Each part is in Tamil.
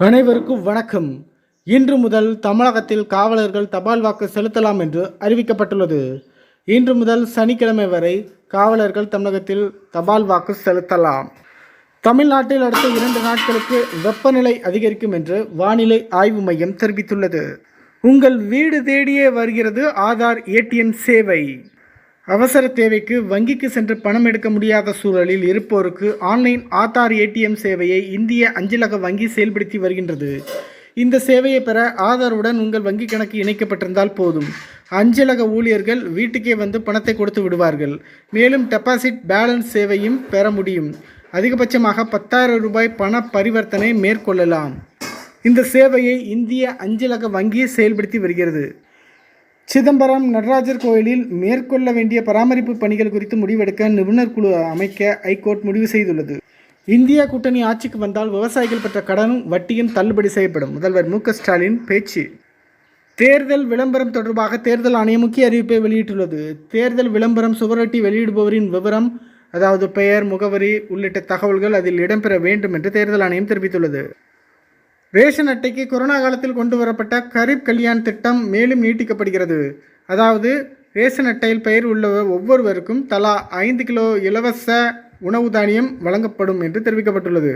அனைவருக்கும் வணக்கம். இன்று முதல் தமிழகத்தில் காவலர்கள் தபால் வாக்கு செலுத்தலாம் என்று அறிவிக்கப்பட்டுள்ளது. இன்று முதல் சனிக்கிழமை வரை காவலர்கள் தமிழகத்தில் தபால் வாக்கு செலுத்தலாம். தமிழ்நாட்டில் அடுத்த இரண்டு நாட்களுக்கு வெப்பநிலை அதிகரிக்கும் என்று வானிலை ஆய்வு மையம் தெரிவித்துள்ளது. உங்கள் வீடு தேடியே வருகிறது ஆதார் ஏடிஎம் சேவை. அவசர தேவைக்கு வங்கிக்கு சென்று பணம் எடுக்க முடியாத சூழலில் இருப்போருக்கு ஆன்லைன் ஆதார் ஏடிஎம் சேவையை இந்திய அஞ்சலக வங்கி செயல்படுத்தி வருகின்றது. இந்த சேவையை பெற ஆதாருடன் உங்கள் வங்கி கணக்கு இணைக்கப்பட்டிருந்தால் போதும். அஞ்சலக ஊழியர்கள் வீட்டுக்கே வந்து பணத்தை கொடுத்து விடுவார்கள். மேலும் டெபாசிட் பேலன்ஸ் சேவையும் பெற முடியும். அதிகபட்சமாக பத்தாயிரம் ரூபாய் பண பரிவர்த்தனை மேற்கொள்ளலாம். இந்த சேவையை இந்திய அஞ்சலக வங்கி செயல்படுத்தி வருகிறது. சிதம்பரம் நடராஜர் கோயிலில் மேற்கொள்ள வேண்டிய பராமரிப்பு பணிகள் குறித்து முடிவெடுக்க நிபுணர் குழு அமைக்க ஐகோர்ட் முடிவு செய்துள்ளது. இந்தியா கூட்டணி ஆட்சிக்கு வந்தால் விவசாயிகள் பெற்ற கடனும் வட்டியும் தள்ளுபடி செய்யப்படும். முதல்வர் மு ஸ்டாலின் பேச்சு. தேர்தல் விளம்பரம் தொடர்பாக தேர்தல் ஆணையம் முக்கிய அறிவிப்பை வெளியிட்டுள்ளது. தேர்தல் விளம்பரம் சுவரொட்டி வெளியிடுபவரின் விவரம் அதாவது பெயர் முகவரி உள்ளிட்ட தகவல்கள் அதில் இடம்பெற வேண்டும் என்று தேர்தல் ஆணையம் தெரிவித்துள்ளது. ரேஷன் அட்டைக்கு கொரோனா காலத்தில் கொண்டு வரப்பட்ட கரீப் கல்யாண் திட்டம் மேலும் நீட்டிக்கப்படுகிறது. அதாவது ரேஷன் அட்டையில் பெயர் உள்ள ஒவ்வொருவருக்கும் தலா ஐந்து கிலோ இலவச உணவு தானியம் வழங்கப்படும் என்று தெரிவிக்கப்பட்டுள்ளது.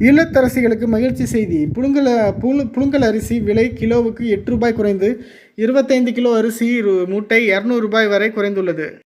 இல்லத்தரசிகளுக்கு மகிழ்ச்சி செய்தி. புழுங்கல் புழு புழுங்கல் அரிசி விலை கிலோவுக்கு எட்டு ரூபாய் குறைந்து இருபத்தைந்து கிலோ அரிசி மூட்டை இரநூறு ரூபாய் வரை குறைந்துள்ளது.